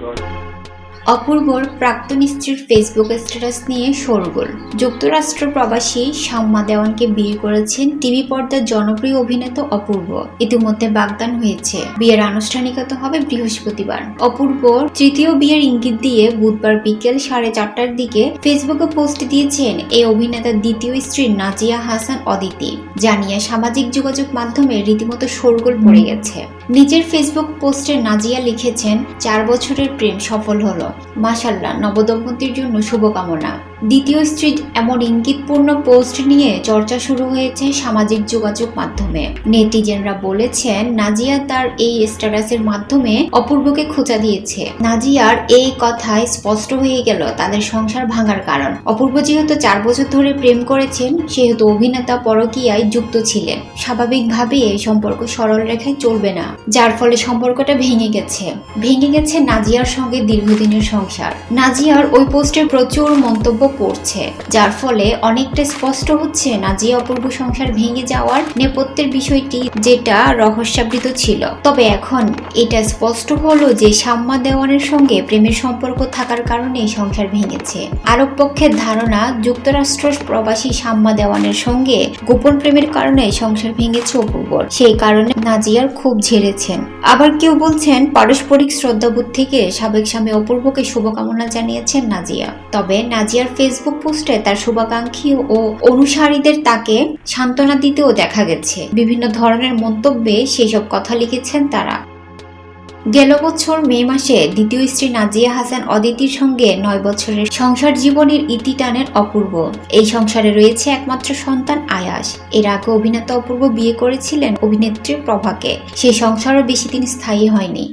God. অপূর্বর প্রাক্তন স্ত্রীর Facebook status নিয়ে শোরগোল। যুক্তরাষ্ট্র প্রবাসী শাম্মা দেওয়ানকে বিয়ে করেছেন টিভি পর্দার জনপ্রিয় অভিনেতা অপূর্ব। ইতিমধ্যে বাগদান হয়েছে। বিয়ের আনুষ্ঠানিকতা হবে বৃহস্পতিবার। অপূর্ব তৃতীয় বিয়ের ইঙ্গিত দিয়ে বুধবার বিকেল সাড়ে চারটার দিকে ফেসবুকে পোস্ট দিয়েছেন এই অভিনেতার দ্বিতীয় স্ত্রী নাজিয়া হাসান অদিতি। জানিয়ে সামাজিক যোগাযোগ মাধ্যমে রীতিমতো শোরগোল পড়ে গেছে। নিজের ফেসবুক পোস্টে নাজিয়া লিখেছেন, চার বছরের প্রেম সফল হলো। মাসাল্লাহ নবদম্পতির জন্য শুভকামনা। দ্বিতীয় স্ত্রীর এমন ইঙ্গিতপূর্ণ পোস্ট নিয়ে চর্চা শুরু হয়েছে সামাজিক যোগাযোগ মাধ্যমে। নেটিজেনরা বলেছেন, নাজিয়া তার এই স্ট্যাটাসের মাধ্যমে অপূর্বকে খোঁচা দিয়েছে। নাজিয়ার এই কথায় স্পষ্ট হয়ে গেল তাদের সংসার ভাঙার কারণ। অপূর্ব যেহেতু চার বছর ধরে প্রেম করেছেন, সেহেতু অভিনেতা পরকীয়ায় যুক্ত ছিলেন। স্বাভাবিকভাবে এই সম্পর্ক সরল রেখায় চলবে না, যার ফলে সম্পর্কটা ভেঙে গেছে। ভেঙে গেছে নাজিয়ার সঙ্গে দীর্ঘদিনের সংসার। নাজিয়ার ওই পোস্টে প্রচুর মন্তব্য পড়ছে যার ফলে অনেকটা স্পষ্ট হচ্ছে নাজিয়া অপূর্ব সংসার ভেঙে যাওয়ার নেপথ্যের বিষয়টি যেটা রহস্যাবৃত ছিল। তবে এখন এটা স্পষ্ট হলো যে সাম্মা দেওয়ানের সঙ্গে প্রেমের সম্পর্ক থাকার কারণে সংসার ভেঙেছে। আরব পক্ষের ধারণা যুক্তরাষ্ট্র প্রবাসী সাম্মা দেওয়ানের সঙ্গে গোপন প্রেমের কারণে সংসার ভেঙেছে অপূর্বর। সেই কারণে নাজিয়ার খুব ঝেড়েছেন। আবার কেউ বলছেন, পারস্পরিক শ্রদ্ধাবোধ থেকে সাবেক স্বামী অপূর্বকে শুভকামনা জানিয়েছেন নাজিয়া। তবে নাজিয়ার ফেসবুক পোস্টে তার শুভাকাঙ্ক্ষী ও অনুসারীদের তাকে সান্ত্বনা দিতেও দেখা গেছে। বিভিন্ন ধরনের মন্তব্যে সেসব কথা লিখেছেন তারা। গেল বছর মে মাসে দ্বিতীয় স্ত্রী নাজিয়া হাসান অদিতির সঙ্গে নয় বছরের সংসার জীবনের ইতি টানের অপূর্ব। এই সংসারে রয়েছে একমাত্র সন্তান আয়াস। এর আগে অভিনেতা অপূর্ব বিয়ে করেছিলেন অভিনেত্রী প্রভাকে। সেই সংসারও বেশি দিন স্থায়ী হয়নি।